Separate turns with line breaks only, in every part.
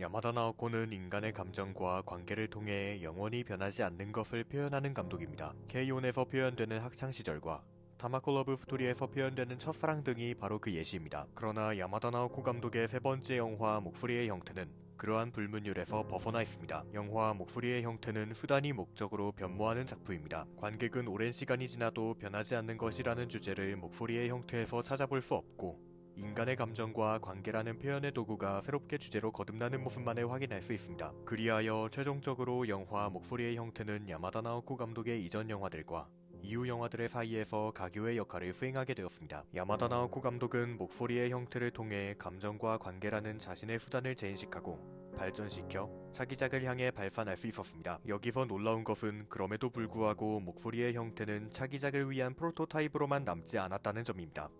야마다 나오코는 인간의 감정과 관계를 통해 영원히 변하지 않는 것을 표현하는 감독입니다. K-ON에서 표현되는 학창시절과 타마코 러브 스토리에서 표현되는 첫사랑 등이 바로 그 예시입니다. 그러나 야마다 나오코 감독의 세 번째 영화 목소리의 형태는 그러한 불문율에서 벗어나 있습니다. 영화 목소리의 형태는 수단이 목적으로 변모하는 작품입니다. 관객은 오랜 시간이 지나도 변하지 않는 것이라는 주제를 목소리의 형태에서 찾아볼 수 없고 인간의 감정과 관계라는 표현의 도구가 새롭게 주제로 거듭나는 모습만을 확인할 수 있습니다. 그리하여 최종적으로 영화 목소리의 형태는 야마다 나오코 감독의 이전 영화들과 이후 영화들의 사이에서 가교의 역할을 수행하게 되었습니다. 야마다 나오코 감독은 목소리의 형태를 통해 감정과 관계라는 자신의 수단을 재인식하고 발전시켜 차기작을 향해 발산할 수 있었습니다. 여기서 놀라운 것은 그럼에도 불구하고 목소리의 형태는 차기작을 위한 프로토타입으로만 남지 않았다는 점입니다.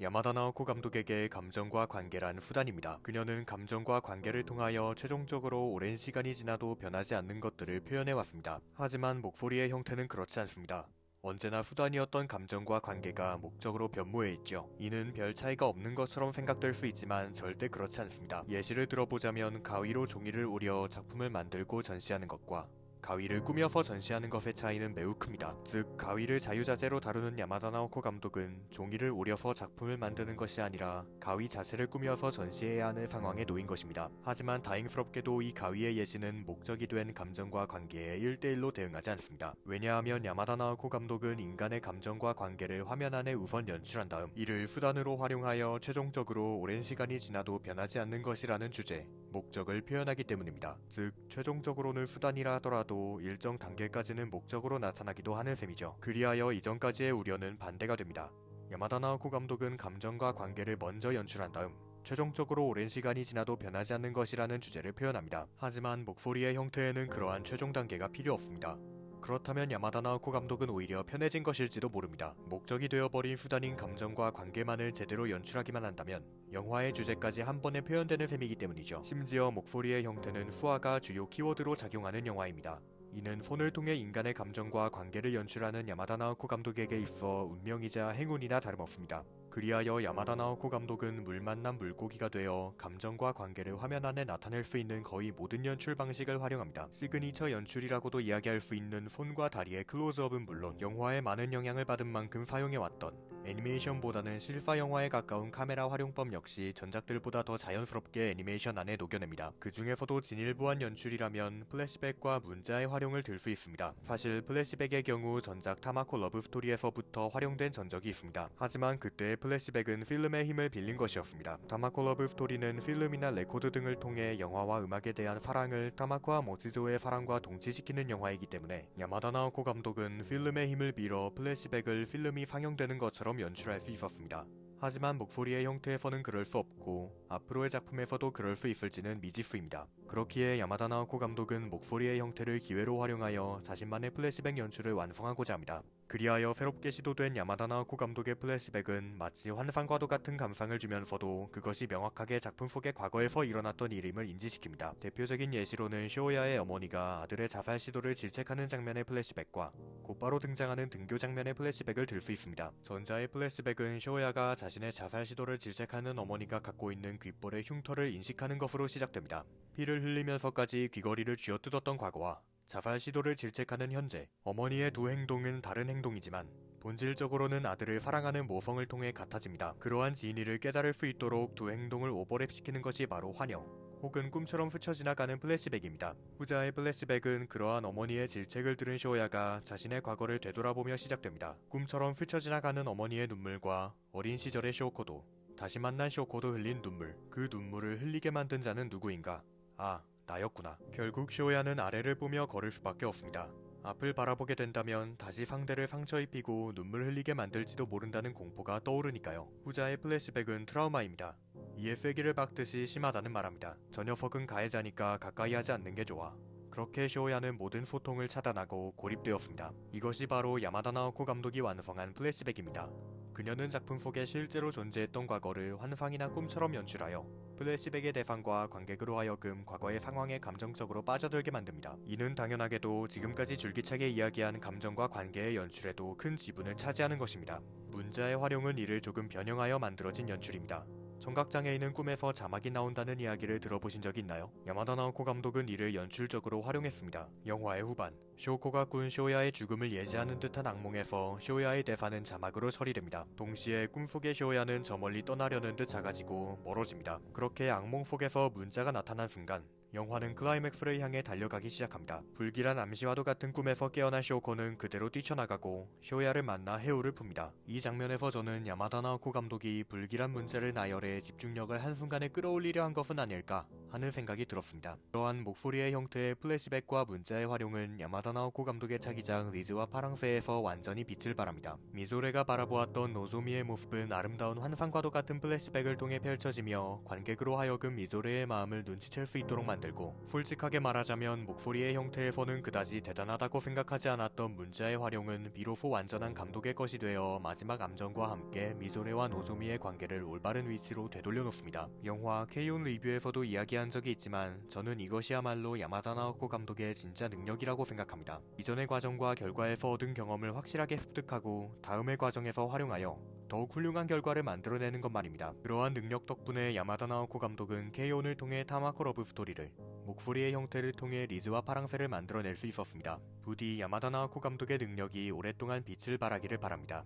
야마다 나오코 감독에게 감정과 관계란 수단입니다. 그녀는 감정과 관계를 통하여 최종적으로 오랜 시간이 지나도 변하지 않는 것들을 표현해왔습니다. 하지만 목소리의 형태는 그렇지 않습니다. 언제나 수단이었던 감정과 관계가 목적으로 변모해 있죠. 이는 별 차이가 없는 것처럼 생각될 수 있지만 절대 그렇지 않습니다. 예시를 들어보자면 가위로 종이를 오려 작품을 만들고 전시하는 것과 가위를 꾸며서 전시하는 것의 차이는 매우 큽니다. 즉, 가위를 자유자재로 다루는 야마다 나오코 감독은 종이를 오려서 작품을 만드는 것이 아니라 가위 자체를 꾸며서 전시해야 하는 상황에 놓인 것입니다. 하지만 다행스럽게도 이 가위의 예시는 목적이 된 감정과 관계에 1대1로 대응하지 않습니다. 왜냐하면 야마다 나오코 감독은 인간의 감정과 관계를 화면 안에 우선 연출한 다음 이를 수단으로 활용하여 최종적으로 오랜 시간이 지나도 변하지 않는 것이라는 주제, 목적을 표현하기 때문입니다. 즉, 최종적으로는 수단이라 하더라도 일정 단계까지는 목적으로 나타나기도 하는 셈이죠. 그리하여 이전까지의 우려는 반대가 됩니다. 야마다 나오코 감독은 감정과 관계를 먼저 연출한 다음 최종적으로 오랜 시간이 지나도 변하지 않는 것이라는 주제를 표현합니다. 하지만 목소리의 형태에는 그러한 최종 단계가 필요 없습니다. 그렇다면 야마다 나오코 감독은 오히려 편해진 것일지도 모릅니다. 목적이 되어버린 수단인 감정과 관계만을 제대로 연출하기만 한다면 영화의 주제까지 한 번에 표현되는 셈이기 때문이죠. 심지어 목소리의 형태는 수화가 주요 키워드로 작용하는 영화입니다. 이는 손을 통해 인간의 감정과 관계를 연출하는 야마다 나오코 감독에게 있어 운명이자 행운이나 다름없습니다. 그리하여 야마다 나오코 감독은 물 만난 물고기가 되어 감정과 관계를 화면 안에 나타낼 수 있는 거의 모든 연출 방식을 활용합니다. 시그니처 연출이라고도 이야기할 수 있는 손과 다리의 클로즈업은 물론 영화에 많은 영향을 받은 만큼 사용해왔던 애니메이션보다는 실사 영화에 가까운 카메라 활용법 역시 전작들보다 더 자연스럽게 애니메이션 안에 녹여냅니다. 그 중에서도 진일보한 연출이라면 플래시백과 문자의 활용을 들 수 있습니다. 사실 플래시백의 경우 전작 타마코 러브 스토리에서부터 활용된 전적이 있습니다. 하지만 그때의 플래시백은 필름의 힘을 빌린 것이었습니다. 타마코 러브 스토리는 필름이나 레코드 등을 통해 영화와 음악에 대한 사랑을 타마코와 모지조의 사랑과 동치시키는 영화이기 때문에 야마다 나오코 감독은 필름의 힘을 빌어 플래시백을 필름이 상영되는 것처럼 연출할 수 있었습니다. 하지만 목소리의 형태에서는 그럴 수 없고 앞으로의 작품에서도 그럴 수 있을지는 미지수입니다. 그렇기에 야마다 나오코 감독은 목소리의 형태를 기회로 활용하여 자신만의 플래시백 연출을 완성하고자 합니다. 그리하여 새롭게 시도된 야마다 나오코 감독의 플래시백은 마치 환상과도 같은 감상을 주면서도 그것이 명확하게 작품 속의 과거에서 일어났던 일임을 인지시킵니다. 대표적인 예시로는 쇼야의 어머니가 아들의 자살 시도를 질책하는 장면의 플래시백과 곧바로 등장하는 등교 장면의 플래시백을 들 수 있습니다. 전자의 플래시백은 쇼야가 자신의 자살 시도를 질책하는 어머니가 갖고 있는 귓볼의 흉터를 인식하는 것으로 시작됩니다. 피를 흘리면서까지 귀걸이를 쥐어뜯었던 과거와 자살 시도를 질책하는 현재, 어머니의 두 행동은 다른 행동이지만 본질적으로는 아들을 사랑하는 모성을 통해 같아집니다. 그러한 진리를 깨달을 수 있도록 두 행동을 오버랩시키는 것이 바로 환영, 혹은 꿈처럼 스쳐 지나가는 플래시백입니다. 후자의 플래시백은 그러한 어머니의 질책을 들은 쇼야가 자신의 과거를 되돌아보며 시작됩니다. 꿈처럼 스쳐 지나가는 어머니의 눈물과 어린 시절의 쇼코도, 다시 만난 쇼코도 흘린 눈물, 그 눈물을 흘리게 만든 자는 누구인가? 아, 나였구나. 결국 쇼야는 아래를 보며 걸을 수밖에 없습니다. 앞을 바라보게 된다면 다시 상대를 상처 입히고 눈물 흘리게 만들지도 모른다는 공포가 떠오르니까요. 후자의 플래시백은 트라우마입니다. 이에 쐐기를 박듯이 심하다는 말합니다. 저 녀석은 가해자니까 가까이 하지 않는 게 좋아. 그렇게 쇼야는 모든 소통을 차단하고 고립되었습니다. 이것이 바로 야마다 나오코 감독이 완성한 플래시백입니다. 그녀는 작품 속에 실제로 존재했던 과거를 환상이나 꿈처럼 연출하여 플래시백의 대상과 관객으로 하여금 과거의 상황에 감정적으로 빠져들게 만듭니다. 이는 당연하게도 지금까지 줄기차게 이야기한 감정과 관계의 연출에도 큰 지분을 차지하는 것입니다. 문자의 활용은 이를 조금 변형하여 만들어진 연출입니다. 청각장애인은 꿈에서 자막이 나온다는 이야기를 들어보신 적 있나요? 야마다 나오코 감독은 이를 연출적으로 활용했습니다. 영화의 후반, 쇼코가 꾼 쇼야의 죽음을 예지하는 듯한 악몽에서 쇼야의 대사는 자막으로 처리됩니다. 동시에 꿈속의 쇼야는 저 멀리 떠나려는 듯 작아지고 멀어집니다. 그렇게 악몽 속에서 문자가 나타난 순간 영화는 클라이맥스를 향해 달려가기 시작합니다. 불길한 암시와도 같은 꿈에서 깨어난 쇼코는 그대로 뛰쳐나가고 쇼야를 만나 해우를 풉니다. 이 장면에서 저는 야마다 나오코 감독이 불길한 문제를 나열해 집중력을 한순간에 끌어올리려 한 것은 아닐까 하는 생각이 들었습니다. 그러한 목소리의 형태의 플래시백과 문자의 활용은 야마다 나오코 감독의 차기작 리즈와 파랑새에서 완전히 빛을 발합니다. 미소레가 바라보았던 노조미의 모습은 아름다운 환상과도 같은 플래시백을 통해 펼쳐지며 관객으로 하여금 미소레의 마음을 눈치챌 수 있도록 만들고 솔직하게 말하자면 목소리의 형태에서는 그다지 대단하다고 생각하지 않았던 문자의 활용은 비로소 완전한 감독의 것이 되어 마지막 암전과 함께 미소레와 노조미의 관계를 올바른 위치로 되돌려 놓습니다. 영화 케이온 리뷰에서도 이야기 한 적이 있지만 저는 이것이야말로 야마다 나오코 감독의 진짜 능력이라고 생각합니다. 이전의 과정과 결과에서 얻은 경험을 확실하게 습득하고 다음의 과정에서 활용하여 더욱 훌륭한 결과를 만들어내는 것 말입니다. 그러한 능력 덕분에 야마다 나오코 감독은 케이온을 통해 타마코 러브 스토리를 목소리의 형태를 통해 리즈와 파랑새를 만들어낼 수 있었습니다. 부디 야마다 나오코 감독의 능력이 오랫동안 빛을 발하기를 바랍니다.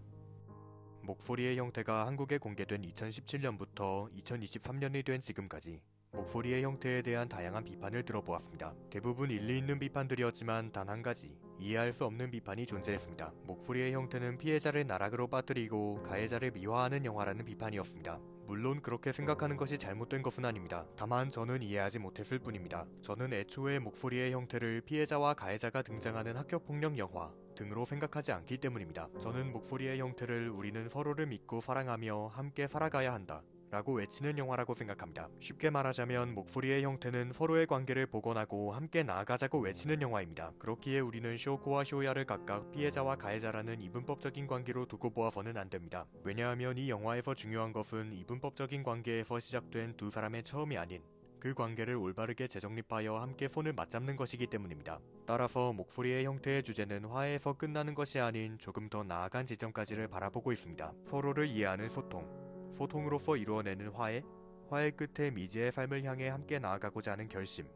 목소리의 형태가 한국에 공개된 2017년부터 2023년이 된 지금까지 목소리의 형태에 대한 다양한 비판을 들어보았습니다. 대부분 일리 있는 비판들이었지만 단 한 가지 이해할 수 없는 비판이 존재했습니다. 목소리의 형태는 피해자를 나락으로 빠뜨리고 가해자를 미화하는 영화라는 비판이었습니다. 물론 그렇게 생각하는 것이 잘못된 것은 아닙니다. 다만 저는 이해하지 못했을 뿐입니다. 저는 애초에 목소리의 형태를 피해자와 가해자가 등장하는 학교폭력 영화 등으로 생각하지 않기 때문입니다. 저는 목소리의 형태를 우리는 서로를 믿고 사랑하며 함께 살아가야 한다. 라고 외치는 영화라고 생각합니다. 쉽게 말하자면 목소리의 형태는 서로의 관계를 복원하고 함께 나아가자고 외치는 영화입니다. 그렇기에 우리는 쇼코와 쇼야를 각각 피해자와 가해자라는 이분법적인 관계로 두고 보아서는 안 됩니다. 왜냐하면 이 영화에서 중요한 것은 이분법적인 관계에서 시작된 두 사람의 처음이 아닌 그 관계를 올바르게 재정립하여 함께 손을 맞잡는 것이기 때문입니다. 따라서 목소리의 형태의 주제는 화해에서 끝나는 것이 아닌 조금 더 나아간 지점까지를 바라보고 있습니다. 서로를 이해하는 소통, 소통으로서 이루어내는 화해, 화해 끝에 미지의 삶을 향해 함께 나아가고자 하는 결심.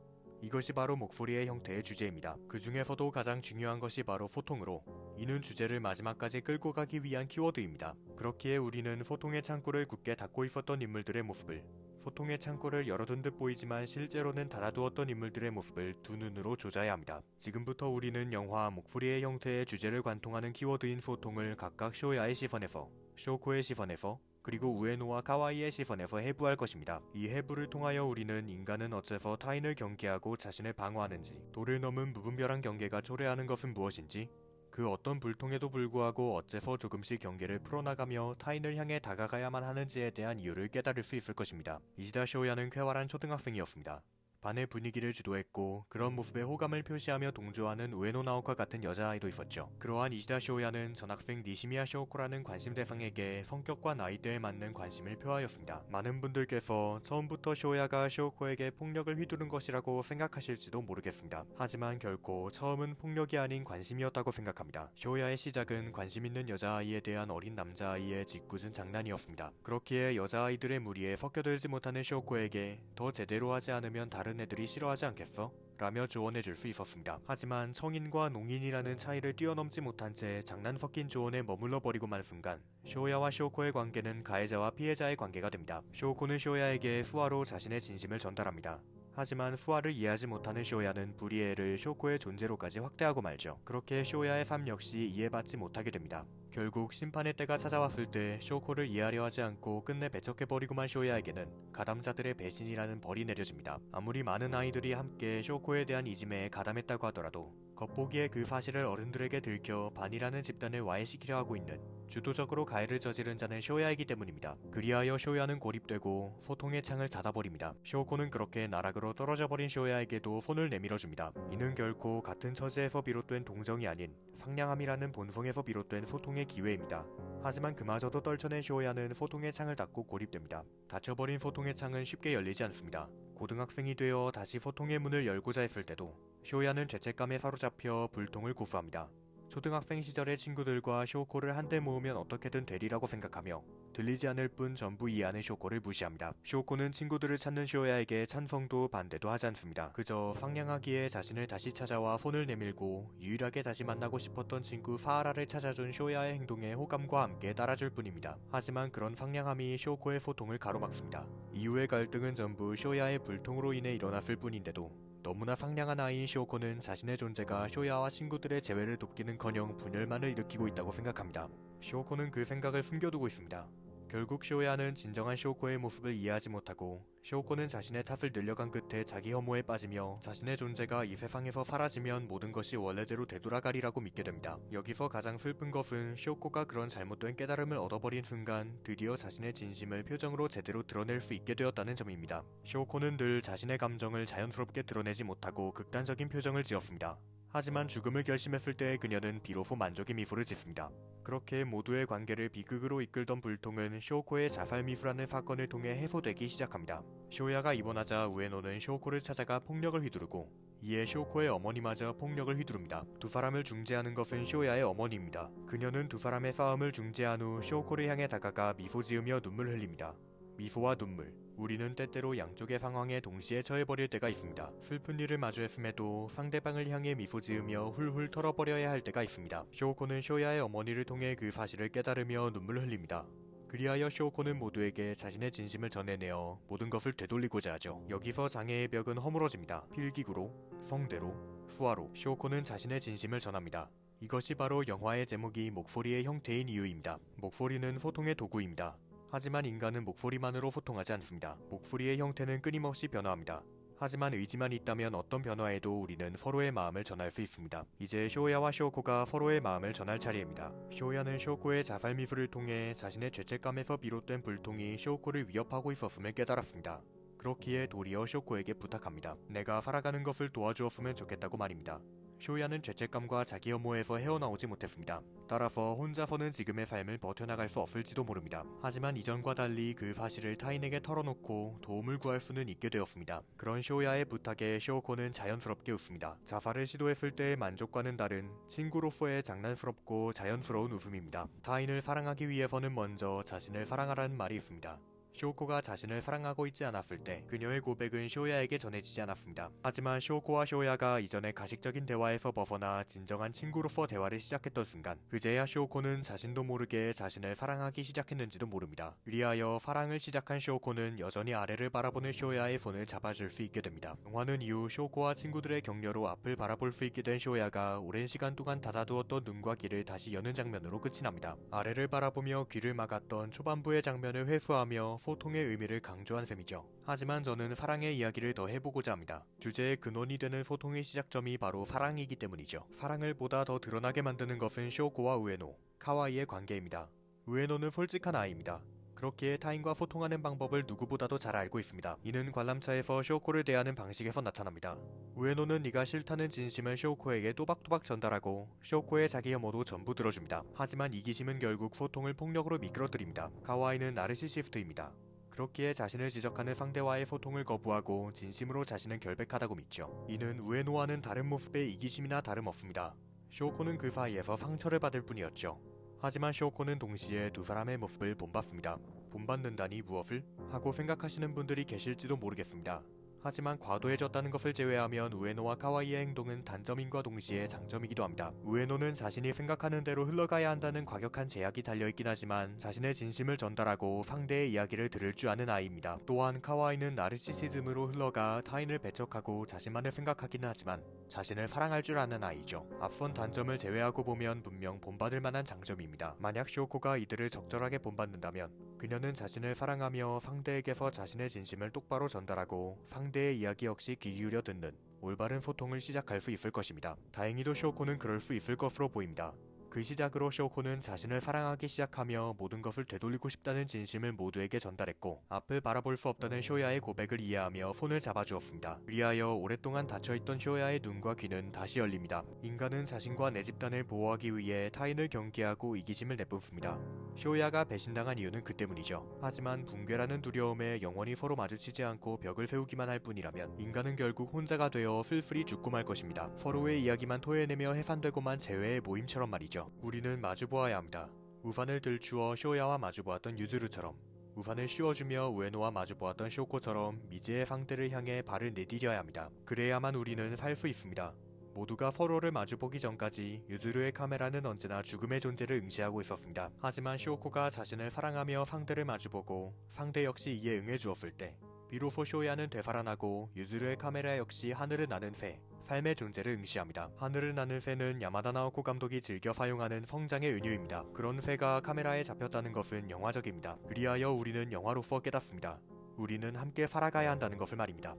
이것이 바로 목소리의 형태의 주제입니다. 그 중에서도 가장 중요한 것이 바로 소통으로 이는 주제를 마지막까지 끌고 가기 위한 키워드입니다. 그렇기에 우리는 소통의 창구를 굳게 닫고 있었던 인물들의 모습을 소통의 창구를 열어둔 듯 보이지만 실제로는 닫아두었던 인물들의 모습을 두 눈으로 조자야 합니다. 지금부터 우리는 영화 목소리의 형태의 주제를 관통하는 키워드인 소통을 각각 쇼야의 시선에서 쇼코의 시선에서 그리고 우에노와 카와이의 시선에서 해부할 것입니다. 이 해부를 통하여 우리는 인간은 어째서 타인을 경계하고 자신을 방어하는지, 도를 넘은 무분별한 경계가 초래하는 것은 무엇인지, 그 어떤 불통에도 불구하고 어째서 조금씩 경계를 풀어나가며 타인을 향해 다가가야만 하는지에 대한 이유를 깨달을 수 있을 것입니다. 이시다 쇼야는 쾌활한 초등학생이었습니다. 반의 분위기를 주도했고 그런 모습에 호감을 표시하며 동조하는 우에노 나오카 같은 여자아이도 있었죠. 그러한 이시다 쇼야는 전학생 니시미야 쇼코라는 관심 대상에게 성격과 나이대에 맞는 관심을 표하였습니다. 많은 분들께서 처음부터 쇼야가 쇼코에게 폭력을 휘두른 것이라고 생각하실지도 모르겠습니다. 하지만 결코 처음은 폭력이 아닌 관심이었다고 생각합니다. 쇼야의 시작은 관심 있는 여자아이에 대한 어린 남자아이의 짓궂은 장난이었습니다. 그렇기에 여자아이들의 무리에 섞여들지 못하는 쇼코에게 더 제대로 하지 않으면 다른 애들이 싫어하지 않겠어? 라며 조언해 줄 수 있었습니다. 하지만 성인과 농인이라는 차이를 뛰어넘지 못한 채 장난 섞인 조언에 머물러 버리고 만 순간 쇼야와 쇼코의 관계는 가해자와 피해자의 관계가 됩니다. 쇼코는 쇼야에게 수화로 자신의 진심을 전달합니다. 하지만 수아를 이해하지 못하는 쇼야는 불이해를 쇼코의 존재로까지 확대하고 말죠. 그렇게 쇼야의 삶 역시 이해받지 못하게 됩니다. 결국 심판의 때가 찾아왔을 때 쇼코를 이해하려 하지 않고 끝내 배척해버리고만 쇼야에게는 가담자들의 배신이라는 벌이 내려집니다. 아무리 많은 아이들이 함께 쇼코에 대한 이짐에 가담했다고 하더라도 겉보기에 그 사실을 어른들에게 들켜 반이라는 집단을 와해시키려 하고 있는 주도적으로 가해를 저지른 자는 쇼야이기 때문입니다. 그리하여 쇼야는 고립되고 소통의 창을 닫아버립니다. 쇼코는 그렇게 나락으로 떨어져 버린 쇼야에게도 손을 내밀어 줍니다. 이는 결코 같은 처지에서 비롯된 동정이 아닌 상냥함이라는 본성에서 비롯된 소통의 기회입니다. 하지만 그마저도 떨쳐낸 쇼야는 소통의 창을 닫고 고립됩니다. 닫혀버린 소통의 창은 쉽게 열리지 않습니다. 고등학생이 되어 다시 소통의 문을 열고자 했을 때도 쇼야는 죄책감에 사로잡혀 불통을 고수합니다. 초등학생 시절의 친구들과 쇼코를 한데 모으면 어떻게든 되리라고 생각하며 들리지 않을 뿐 전부 이해하는 쇼코를 무시합니다. 쇼코는 친구들을 찾는 쇼야에게 찬성도 반대도 하지 않습니다. 그저 상냥하기에 자신을 다시 찾아와 손을 내밀고 유일하게 다시 만나고 싶었던 친구 파하라를 찾아준 쇼야의 행동에 호감과 함께 따라줄 뿐입니다. 하지만 그런 상냥함이 쇼코의 소통을 가로막습니다. 이후의 갈등은 전부 쇼야의 불통으로 인해 일어났을 뿐인데도 너무나 상냥한 아이인 쇼코는 자신의 존재가 쇼야와 친구들의 재회를 돕기는커녕 분열만을 일으키고 있다고 생각합니다. 쇼코는 그 생각을 숨겨두고 있습니다. 결국 쇼야는 진정한 쇼코의 모습을 이해하지 못하고 쇼코는 자신의 탓을 늘려간 끝에 자기 혐오에 빠지며 자신의 존재가 이 세상에서 사라지면 모든 것이 원래대로 되돌아가리라고 믿게 됩니다. 여기서 가장 슬픈 것은 쇼코가 그런 잘못된 깨달음을 얻어버린 순간 드디어 자신의 진심을 표정으로 제대로 드러낼 수 있게 되었다는 점입니다. 쇼코는 늘 자신의 감정을 자연스럽게 드러내지 못하고 극단적인 표정을 지었습니다. 하지만 죽음을 결심했을 때 그녀는 비로소 만족의 미소를 짓습니다. 그렇게 모두의 관계를 비극으로 이끌던 불통은 쇼코의 자살 미수라는 사건을 통해 해소되기 시작합니다. 쇼야가 입원하자 우에노는 쇼코를 찾아가 폭력을 휘두르고 이에 쇼코의 어머니마저 폭력을 휘두릅니다. 두 사람을 중재하는 것은 쇼야의 어머니입니다. 그녀는 두 사람의 싸움을 중재한 후 쇼코를 향해 다가가 미소 지으며 눈물 흘립니다. 미소와 눈물. 우리는 때때로 양쪽의 상황에 동시에 처해버릴 때가 있습니다. 슬픈 일을 마주했음에도 상대방을 향해 미소 지으며 훌훌 털어버려야 할 때가 있습니다. 쇼코는 쇼야의 어머니를 통해 그 사실을 깨달으며 눈물 흘립니다. 그리하여 쇼코는 모두에게 자신의 진심을 전해내어 모든 것을 되돌리고자 하죠. 여기서 장애의 벽은 허물어집니다. 필기구로, 성대로, 수화로 쇼코는 자신의 진심을 전합니다. 이것이 바로 영화의 제목이 목소리의 형태인 이유입니다. 목소리는 소통의 도구입니다. 하지만 인간은 목소리만으로 소통하지 않습니다. 목소리의 형태는 끊임없이 변화합니다. 하지만 의지만 있다면 어떤 변화에도 우리는 서로의 마음을 전할 수 있습니다. 이제 쇼야와 쇼코가 서로의 마음을 전할 차례입니다. 쇼야는 쇼코의 자살 미술을 통해 자신의 죄책감에서 비롯된 불통이 쇼코를 위협하고 있었음을 깨달았습니다. 그렇기에 도리어 쇼코에게 부탁합니다. 내가 살아가는 것을 도와주었으면 좋겠다고 말입니다. 쇼야는 죄책감과 자기 혐오에서 헤어나오지 못했습니다. 따라서 혼자서는 지금의 삶을 버텨나갈 수 없을지도 모릅니다. 하지만 이전과 달리 그 사실을 타인에게 털어놓고 도움을 구할 수는 있게 되었습니다. 그런 쇼야의 부탁에 쇼코는 자연스럽게 웃습니다. 자살을 시도했을 때의 만족과는 다른 친구로서의 장난스럽고 자연스러운 웃음입니다. 타인을 사랑하기 위해서는 먼저 자신을 사랑하라는 말이 있습니다. 쇼코가 자신을 사랑하고 있지 않았을 때 그녀의 고백은 쇼야에게 전해지지 않았습니다. 하지만 쇼코와 쇼야가 이전의 가식적인 대화에서 벗어나 진정한 친구로서 대화를 시작했던 순간 그제야 쇼코는 자신도 모르게 자신을 사랑하기 시작했는지도 모릅니다. 그리하여 사랑을 시작한 쇼코는 여전히 아래를 바라보는 쇼야의 손을 잡아줄 수 있게 됩니다. 영화는 이후 쇼코와 친구들의 격려로 앞을 바라볼 수 있게 된 쇼야가 오랜 시간 동안 닫아두었던 눈과 귀를 다시 여는 장면으로 끝이 납니다. 아래를 바라보며 귀를 막았던 초반부의 장면을 회수하며 소통의 의미를 강조한 셈이죠. 하지만 저는 사랑의 이야기를 더 해보고자 합니다. 주제의 근원이 되는 소통의 시작점이 바로 사랑이기 때문이죠. 사랑을 보다 더 드러나게 만드는 것은 쇼코와 우에노, 카와이의 관계입니다. 우에노는 솔직한 아이입니다. 그렇기에 타인과 소통하는 방법을 누구보다도 잘 알고 있습니다. 이는 관람차에서 쇼코를 대하는 방식에서 나타납니다. 우에노는 네가 싫다는 진심을 쇼코에게 또박또박 전달하고 쇼코의 자기 혐오도 전부 들어줍니다. 하지만 이기심은 결국 소통을 폭력으로 미끄러뜨립니다. 카와이는 나르시시스트입니다. 그렇기에 자신을 지적하는 상대와의 소통을 거부하고 진심으로 자신은 결백하다고 믿죠. 이는 우에노와는 다른 모습의 이기심이나 다름없습니다. 쇼코는 그 사이에서 상처를 받을 뿐이었죠. 하지만 쇼코는 동시에 두 사람의 모습을 본받습니다. 본받는다니 무엇을? 하고 생각하시는 분들이 계실지도 모르겠습니다. 하지만 과도해졌다는 것을 제외하면 우에노와 카와이의 행동은 단점인과 동시에 장점이기도 합니다. 우에노는 자신이 생각하는 대로 흘러가야 한다는 과격한 제약이 달려있긴 하지만 자신의 진심을 전달하고 상대의 이야기를 들을 줄 아는 아이입니다. 또한 카와이는 나르시시즘으로 흘러가 타인을 배척하고 자신만을 생각하기는 하지만 자신을 사랑할 줄 아는 아이죠. 앞선 단점을 제외하고 보면 분명 본받을 만한 장점입니다. 만약 쇼코가 이들을 적절하게 본받는다면 그녀는 자신을 사랑하며 상대에게서 자신의 진심을 똑바로 전달하고 상대의 이야기 역시 귀 기울여 듣는 올바른 소통을 시작할 수 있을 것입니다. 다행히도 쇼코는 그럴 수 있을 것으로 보입니다. 그 시작으로 쇼코는 자신을 사랑하기 시작하며 모든 것을 되돌리고 싶다는 진심을 모두에게 전달했고 앞을 바라볼 수 없다는 쇼야의 고백을 이해하며 손을 잡아주었습니다. 그리하여 오랫동안 닫혀있던 쇼야의 눈과 귀는 다시 열립니다. 인간은 자신과 내 집단을 보호하기 위해 타인을 경계하고 이기심을 내뿜습니다. 쇼야가 배신당한 이유는 그 때문이죠. 하지만 붕괴라는 두려움에 영원히 서로 마주치지 않고 벽을 세우기만 할 뿐이라면 인간은 결국 혼자가 되어 슬슬이 죽고 말 것입니다. 서로의 이야기만 토해내며 해산되고만 재회의 모임처럼 말이죠. 우리는 마주보아야 합니다. 우산을 들추어 쇼야와 마주보았던 유즈루처럼 우산을 씌워주며 우에노와 마주보았던 쇼코처럼 미지의 상대를 향해 발을 내디뎌야 합니다. 그래야만 우리는 살 수 있습니다. 모두가 서로를 마주보기 전까지 유즈루의 카메라는 언제나 죽음의 존재를 응시하고 있었습니다. 하지만 쇼코가 자신을 사랑하며 상대를 마주보고 상대 역시 이에 응해주었을 때 비로소 쇼야는 되살아나고 유즈루의 카메라 역시 하늘을 나는 새, 삶의 존재를 응시합니다. 하늘을 나는 새는 야마다 나오코 감독이 즐겨 사용하는 성장의 은유입니다. 그런 새가 카메라에 잡혔다는 것은 영화적입니다. 그리하여 우리는 영화로서 깨닫습니다. 우리는 함께 살아가야 한다는 것을 말입니다.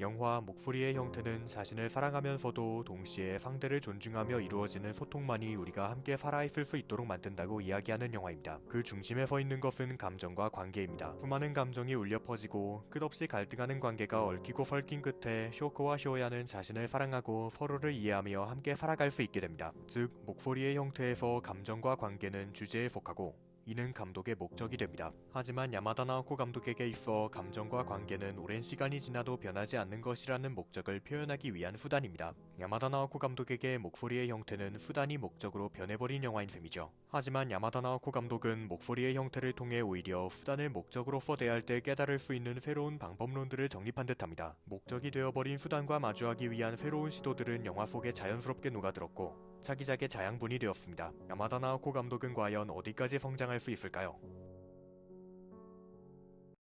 영화 목소리의 형태는 자신을 사랑하면서도 동시에 상대를 존중하며 이루어지는 소통만이 우리가 함께 살아있을 수 있도록 만든다고 이야기하는 영화입니다. 그 중심에 서 있는 것은 감정과 관계입니다. 수많은 감정이 울려 퍼지고 끝없이 갈등하는 관계가 얽히고 설킨 끝에 쇼코와 쇼야는 자신을 사랑하고 서로를 이해하며 함께 살아갈 수 있게 됩니다. 즉 목소리의 형태에서 감정과 관계는 주제에 속하고 이는 감독의 목적이 됩니다. 하지만 야마다 나오코 감독에게 있어 감정과 관계는 오랜 시간이 지나도 변하지 않는 것이라는 목적을 표현하기 위한 수단입니다. 야마다 나오코 감독에게 목소리의 형태는 수단이 목적으로 변해버린 영화인 셈이죠. 하지만 야마다 나오코 감독은 목소리의 형태를 통해 오히려 수단을 목적으로 써대할 때 깨달을 수 있는 새로운 방법론들을 정립한 듯합니다. 목적이 되어버린 수단과 마주하기 위한 새로운 시도들은 영화 속에 자연스럽게 녹아들었고 차기작의 자양분이 되었습니다. 야마다 나오코 감독은 과연 어디까지 성장할 수 있을까요?